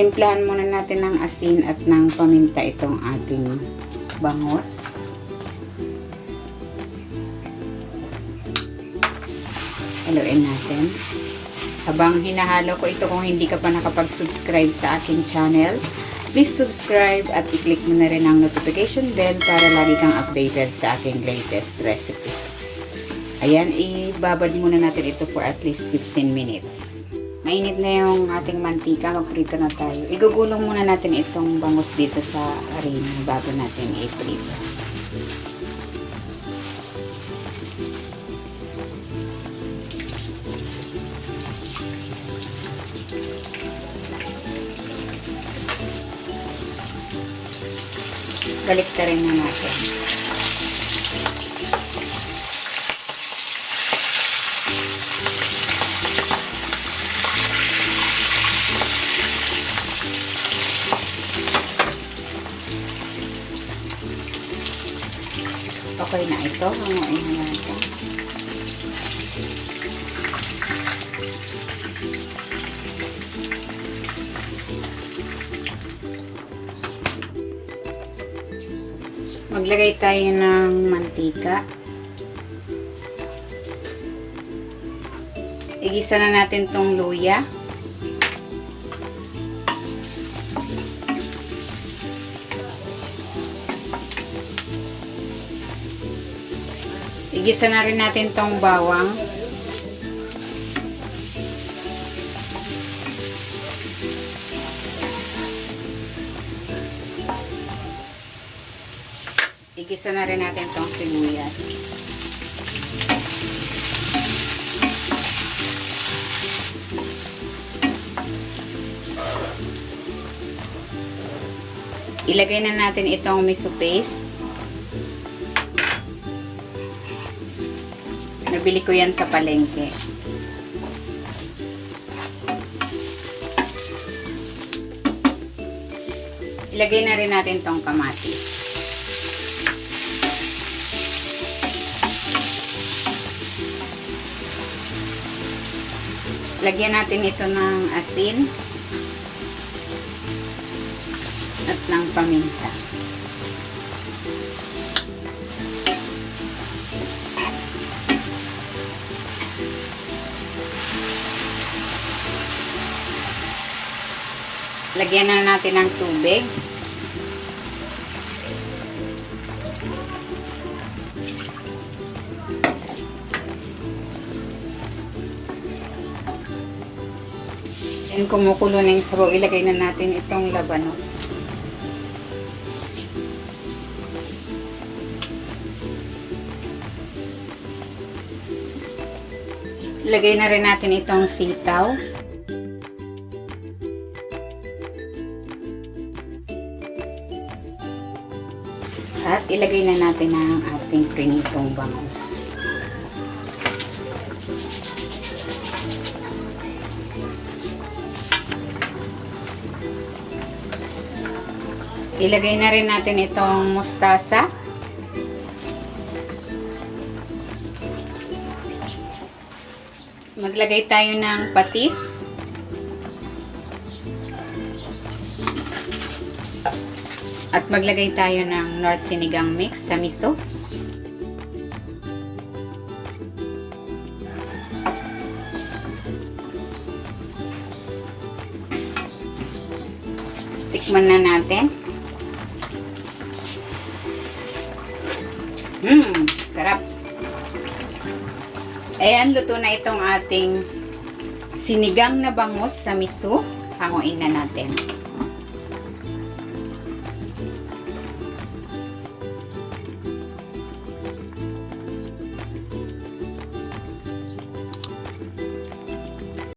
Timplahan muna natin ng asin at ng paminta itong ating bangos. Haluin natin. Habang hinahalo ko ito kung hindi ka pa nakapag-subscribe sa aking channel, please subscribe at i-click mo na rin ang notification bell para lagi kang updated sa aking latest recipes. Ayan, ibabad muna natin ito for at least 15 minutes. Mainit na yung ating mantika, magprito na tayo. Igugulong muna natin itong bangus dito sa harina bago natin i-prito. Balik ka rin na natin. Okay na ito. Hanguin na natin. Maglagay tayo ng mantika. Igisa na natin tong luya. Igisa na rin natin tong bawang. Igisa na rin natin tong sibuyas. Ilagay na natin itong miso paste. Nabili ko yan sa palengke. Ilagay na rin natin tong kamatis. Lagyan natin ito ng asin at ng paminta. Lagyan na natin ng tubig. Yan kumukulo na yung sabaw. Ilagay na natin itong labanos. Ilagay na rin natin itong sitaw. At ilagay na natin ang ating prinitong bangus. Ilagay na rin natin itong mustasa. Maglagay tayo ng patis. At maglagay tayo ng North Sinigang Mix sa miso. Tikman na natin. Mmm, sarap. Ayan, luto na itong ating sinigang na bangus sa miso. Hanguin na natin.